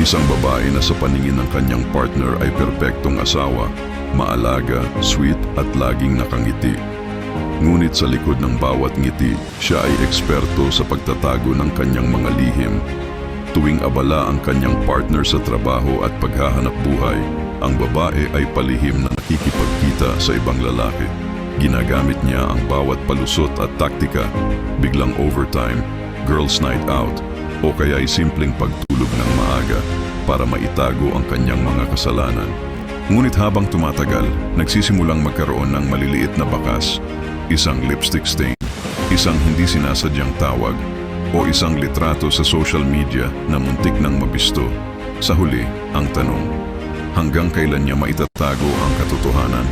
Isang babae na sa paningin ng kanyang partner ay perpektong asawa, maalaga, sweet at laging nakangiti. Ngunit sa likod ng bawat ngiti, siya ay eksperto sa pagtatago ng kanyang mga lihim. Tuwing abala ang kanyang partner sa trabaho at paghahanap buhay, ang babae ay palihim na nakikipagkita sa ibang lalaki. Ginagamit niya ang bawat palusot at taktika, biglang overtime, girls night out, o kaya ay simpleng pagtulog ng maaga para maitago ang kanyang mga kasalanan. Ngunit habang tumatagal, nagsisimulang magkaroon ng maliliit na bakas, isang lipstick stain, isang hindi sinasadyang tawag, o isang litrato sa social media na muntik ng mabisto. Sa huli, ang tanong, hanggang kailan niya maitatago ang katotohanan?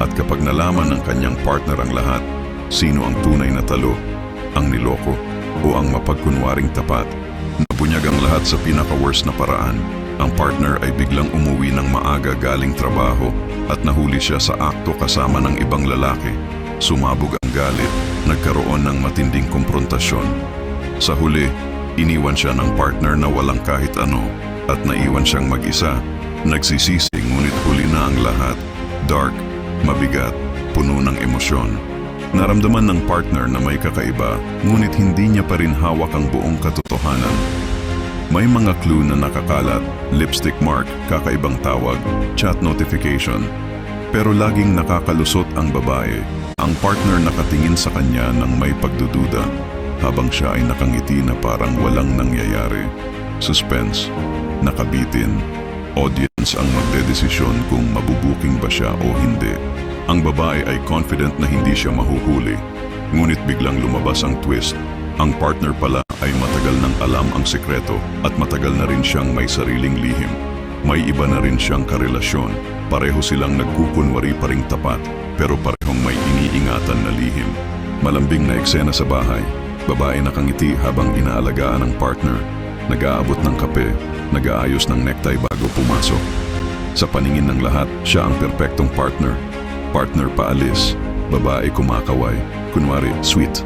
At kapag nalaman ng kanyang partner ang lahat, sino ang tunay na talo, ang niloko, o ang mapagkunwaring tapat? Nabunyag ang lahat sa pinaka-worst na paraan. Ang partner ay biglang umuwi ng maaga galing trabaho at nahuli siya sa akto kasama ng ibang lalaki. Sumabog ang galit, nagkaroon ng matinding konfrontasyon. Sa huli, iniwan siya ng partner na walang kahit ano at naiwan siyang mag-isa. Nagsisisi ngunit huli na ang lahat. Dark, mabigat, puno ng emosyon. Naramdaman ng partner na may kakaiba, ngunit hindi niya pa rin hawak ang buong katotohanan. May mga clue na nakakalat, lipstick mark, kakaibang tawag, chat notification. Pero laging nakakalusot ang babae. Ang partner nakatingin sa kanya ng may pagdududa, habang siya ay nakangiti na parang walang nangyayari. Suspense, nakabitin, audience ang magdedesisyon kung mabubuking ba siya o hindi. Ang babae ay confident na hindi siya mahuhuli, ngunit biglang lumabas ang twist. Ang partner pala ay matagal nang alam ang sekreto at matagal na rin siyang may sariling lihim. May iba na rin siyang karelasyon. Pareho silang nagkukunwari pa ring tapat, pero parehong may iniingatan na lihim. Malambing na eksena sa bahay. Babae nakangiti habang inaalagaan ng partner. Nag-aabot ng kape, nag-aayos ng necktie bago pumasok. Sa paningin ng lahat, siya ang perpektong partner. Partner paalis, babae kumakaway, kunwari sweet.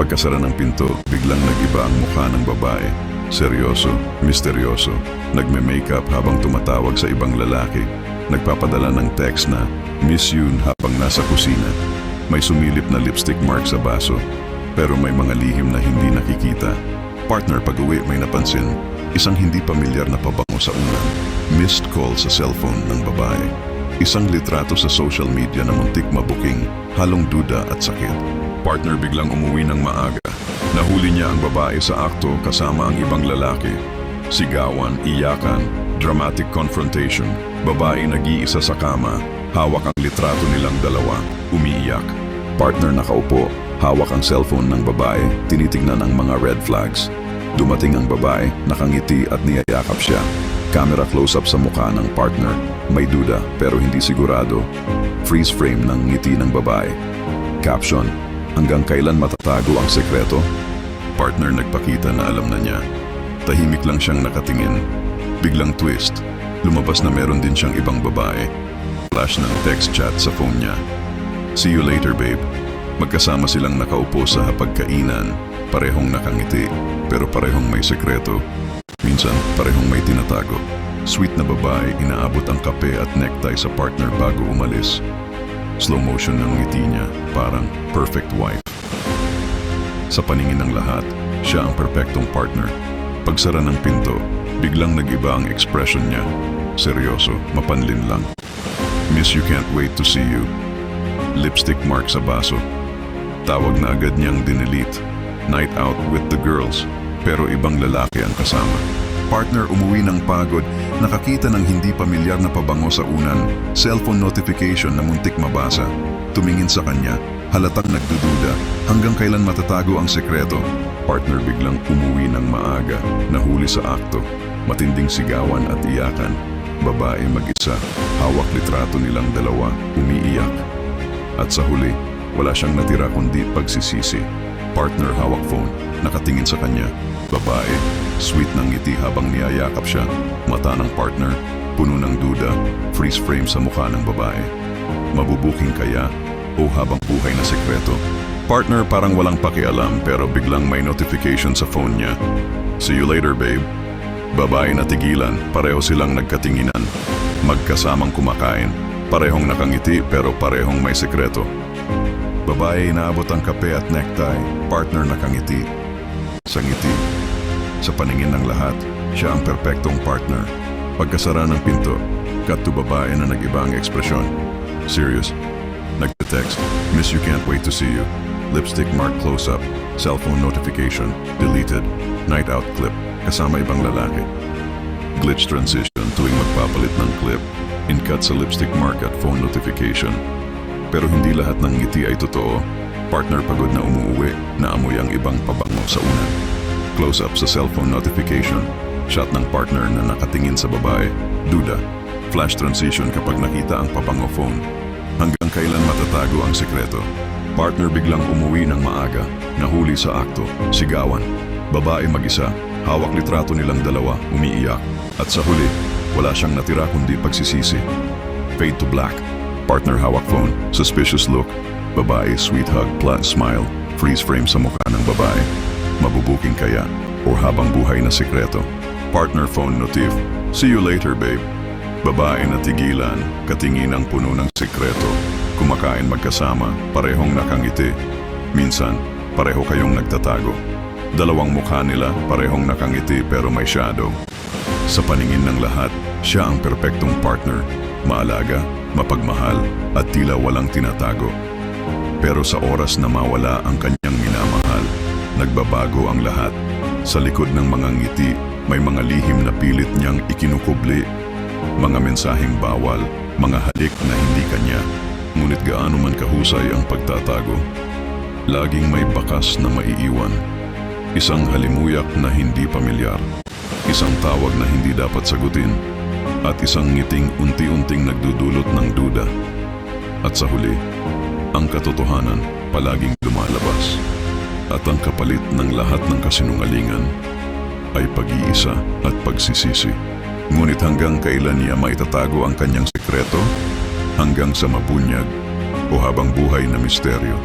Pagkasara ng pinto, biglang nag-iba ang mukha ng babae. Seryoso, misteryoso, nagme-makeup habang tumatawag sa ibang lalaki. Nagpapadala ng text na, Miss you habang nasa kusina. May sumilip na lipstick mark sa baso, pero may mga lihim na hindi nakikita. Partner pag-uwi may napansin, isang hindi pamilyar na pabango sa unan. Missed call sa cellphone ng babae. Isang litrato sa social media na muntik mabuking, halong duda at sakit. Partner biglang umuwi ng maaga. Nahuli niya ang babae sa akto kasama ang ibang lalaki. Sigawan, iyakan, dramatic confrontation. Babae nag-iisa sa kama, hawak ang litrato nilang dalawa, umiiyak. Partner nakaupo, hawak ang cellphone ng babae, tinitingnan ang mga red flags. Dumating ang babae, nakangiti at niyayakap siya. Camera close-up sa mukha ng partner. May duda pero hindi sigurado. Freeze frame ng ngiti ng babae. Caption, hanggang kailan matatago ang sekreto? Partner nagpakita na alam na niya. Tahimik lang siyang nakatingin. Biglang twist. Lumabas na meron din siyang ibang babae. Flash ng text chat sa phone niya. See you later, babe. Magkasama silang nakaupo sa hapagkainan. Parehong nakangiti, pero parehong may sekreto. Minsan, parehong may tinatago. Sweet na babae, inaabot ang kape at necktie sa partner bago umalis. Slow motion ng ngiti niya, parang perfect wife. Sa paningin ng lahat, siya ang perpektong partner. Pagsara ng pinto, biglang nag-iba ang expression niya. Seryoso, mapanlin lang. Miss you can't wait to see you. Lipstick mark sa baso. Tawag na agad niyang dinelete. Night out with the girls. Pero ibang lalaki ang kasama. Partner umuwi ng pagod, nakakita ng hindi pamilyar na pabango sa unan, cellphone notification na muntik mabasa. Tumingin sa kanya, halatang nagdududa, hanggang kailan matatago ang sekreto. Partner biglang umuwi ng maaga, nahuli sa akto, matinding sigawan at iyakan. Babae mag-isa, hawak litrato nilang dalawa, umiiyak. At sa huli, wala siyang natira kundi pagsisisi. Partner hawak phone, nakatingin sa kanya. Babae, sweet ng ngiti habang niyayakap siya. Mata ng partner, puno ng duda, freeze frame sa mukha ng babae. Mabubuking kaya o habang buhay na sekreto? Partner parang walang pakialam pero biglang may notification sa phone niya. See you later, babe. Babae na tigilan, pareho silang nagkatinginan. Magkasamang kumakain, parehong nakangiti pero parehong may sekreto. Babae inaabot ang kape at necktie, partner nakangiti. Sa ngiti, sa paningin ng lahat, siya ang perpektong partner. Pagkasara ng pinto, cut to babae na nag-iba ang ekspresyon. Serious. Nagte-text, Miss you can't wait to see you. Lipstick mark close-up, cellphone notification, deleted, night out clip, kasama ibang lalaki. Glitch transition tuwing magpapalit ng clip, in-cut sa lipstick mark at phone notification. Pero hindi lahat ng ngiti ay totoo. Partner pagod na umuuwi, naamoy ang ibang pabango sa unan. Close-up sa cellphone notification, shot ng partner na nakatingin sa babae, duda, flash transition kapag nakita ang pabango phone. Hanggang kailan matatago ang sekreto? Partner biglang umuwi ng maaga, nahuli sa akto, sigawan. Babae mag-isa, hawak litrato nilang dalawa, umiiyak. At sa huli, wala siyang natira kundi pagsisisi. Fade to black. Partner hawak phone, suspicious look. Babae sweet hug plus smile, freeze frame sa mukha ng babae. Mabubuking kaya o habang buhay na sekreto. Partner phone notif, see you later babe. Babae na tigilan, katingin ang puno ng sekreto. Kumakain magkasama, parehong nakangiti. Minsan, pareho kayong nagtatago. Dalawang mukha nila, parehong nakangiti pero may shadow. Sa paningin ng lahat, siya ang perpektong partner. Maalaga, mapagmahal, at tila walang tinatago. Pero sa oras na mawala ang kanyang minamahal, nagbabago ang lahat. Sa likod ng mga ngiti, may mga lihim na pilit niyang ikinukubli. Mga mensaheng bawal, mga halik na hindi kanya. Ngunit gaano man kahusay ang pagtatago. Laging may bakas na maiiwan. Isang halimuyak na hindi pamilyar. Isang tawag na hindi dapat sagutin. At isang ngiting unti-unting nagdudulot ng duda. At sa huli, ang katotohanan palaging lumalabas. At ang kapalit ng lahat ng kasinungalingan ay pag-iisa at pagsisisi. Ngunit hanggang kailan niya maitatago ang kanyang sekreto? Hanggang sa mabunyag o habang buhay na misteryo.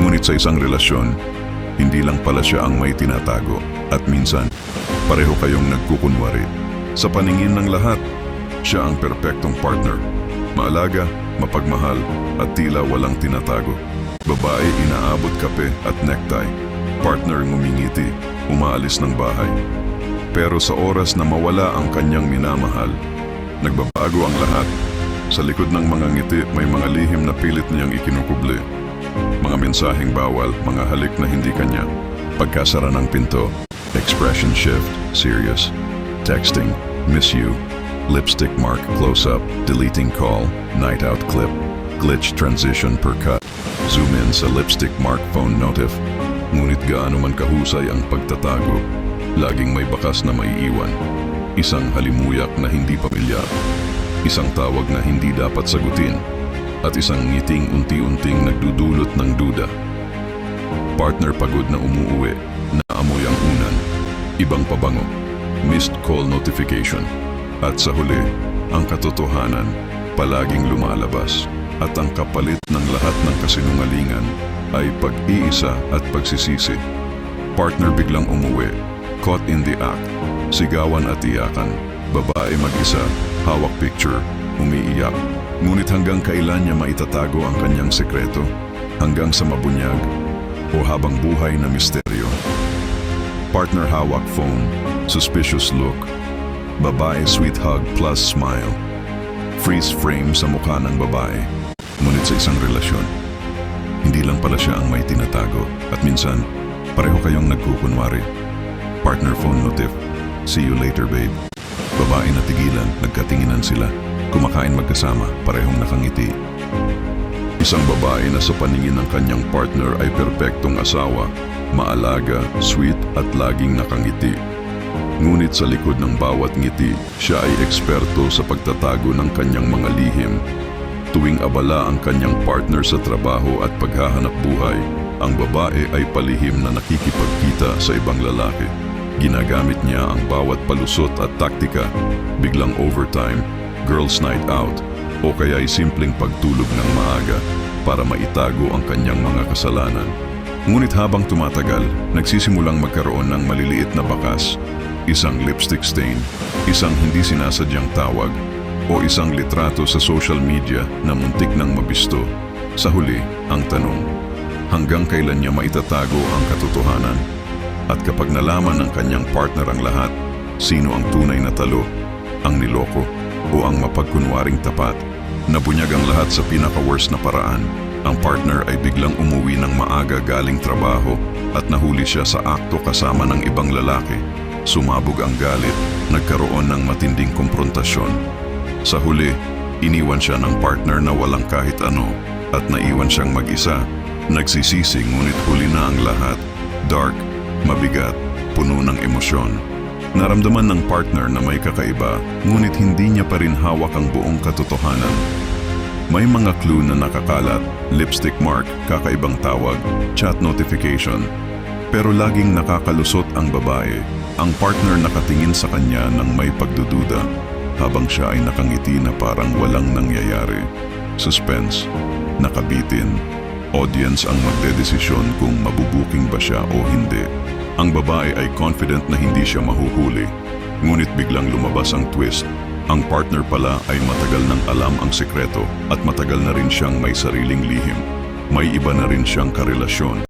Ngunit sa isang relasyon, hindi lang pala siya ang may tinatago at minsan pareho kayong nagkukunwari. Sa paningin ng lahat, siya ang perpektong partner. Maalaga, mapagmahal at tila walang tinatago. Babae inaabot kape at necktie. Partner ngumingiti, umaalis ng bahay. Pero sa oras na mawala ang kanyang minamahal, nagbabago ang lahat. Sa likod ng mga ngiti may mga lihim na pilit niyang ikinukubli. Mga mensaheng bawal, mga halik na hindi kanya. Pagkasara ng pinto, expression shift, serious. Texting, miss you. Lipstick mark close-up, deleting call, night out clip. Glitch transition per cut. Zoom in sa lipstick mark phone notif. Ngunit gaano man kahusay ang pagtatago, laging may bakas na maiiwan. Isang halimuyak na hindi pamilyar. Isang tawag na hindi dapat sagutin. At isang ngiting unti-unting nagdudulot ng duda. Partner pagod na umuuwi, naamoy ang unan. Ibang pabango, missed call notification. At sa huli, ang katotohanan palaging lumalabas. At ang kapalit ng lahat ng kasinungalingan ay pag-iisa at pagsisisi. Partner biglang umuwi, caught in the act, sigawan at iyakan. Babae mag-isa, hawak picture, umiiyak. Ngunit hanggang kailan niya maitatago ang kanyang sekreto? Hanggang sa mabunyag o habang buhay na misteryo? Partner hawak phone, suspicious look. Babae sweet hug plus smile. Freeze frame sa mukha ng babae. Ngunit sa isang relasyon, hindi lang pala siya ang may tinatago at minsan, pareho kayong nagkukunwari. Partner phone notif, see you later babe. Babae na tigilan, nagkatinginan sila. Kumakain magkasama, parehong nakangiti. Isang babae na sa paningin ng kanyang partner ay perpektong asawa, maalaga, sweet at laging nakangiti. Ngunit sa likod ng bawat ngiti, siya ay eksperto sa pagtatago ng kanyang mga lihim. Tuwing abala ang kanyang partner sa trabaho at paghahanap buhay, ang babae ay palihim na nakikipagkita sa ibang lalaki. Ginagamit niya ang bawat palusot at taktika, biglang overtime, girls night out, o kaya ay simpleng pagtulog ng maaga para maitago ang kanyang mga kasalanan. Ngunit habang tumatagal, nagsisimulang magkaroon ng maliliit na bakas. isang lipstick stain, isang hindi sinasadyang tawag, o isang litrato sa social media na muntik ng mabisto. Sa huli, ang tanong, hanggang kailan niya maitatago ang katotohanan? At kapag nalaman ng kanyang partner ang lahat, sino ang tunay na talo? Ang niloko o ang mapagkunwaring tapat? Nabunyag ang lahat sa pinaka-worst na paraan. Ang partner ay biglang umuwi ng maaga galing trabaho at nahuli siya sa akto kasama ng ibang lalaki. Sumabog ang galit, nagkaroon ng matinding konfrontasyon. Sa huli, iniwan siya ng partner na walang kahit ano at naiwan siyang mag-isa. Nagsisisi ngunit huli na ang lahat. Dark, mabigat, puno ng emosyon. Naramdaman ng partner na may kakaiba, ngunit hindi niya pa rin hawak ang buong katotohanan. May mga clue na nakakalat, lipstick mark, kakaibang tawag, chat notification. Pero laging nakakalusot ang babae. Ang partner nakatingin sa kanya ng may pagdududa habang siya ay nakangiti na parang walang nangyayari. Suspense, nakabitin. Audience ang magdedesisyon kung mabubuking ba siya o hindi. Ang babae ay confident na hindi siya mahuhuli. Ngunit biglang lumabas ang twist. Ang partner pala ay matagal nang alam ang sekreto at matagal na rin siyang may sariling lihim. May iba na rin siyang karelasyon.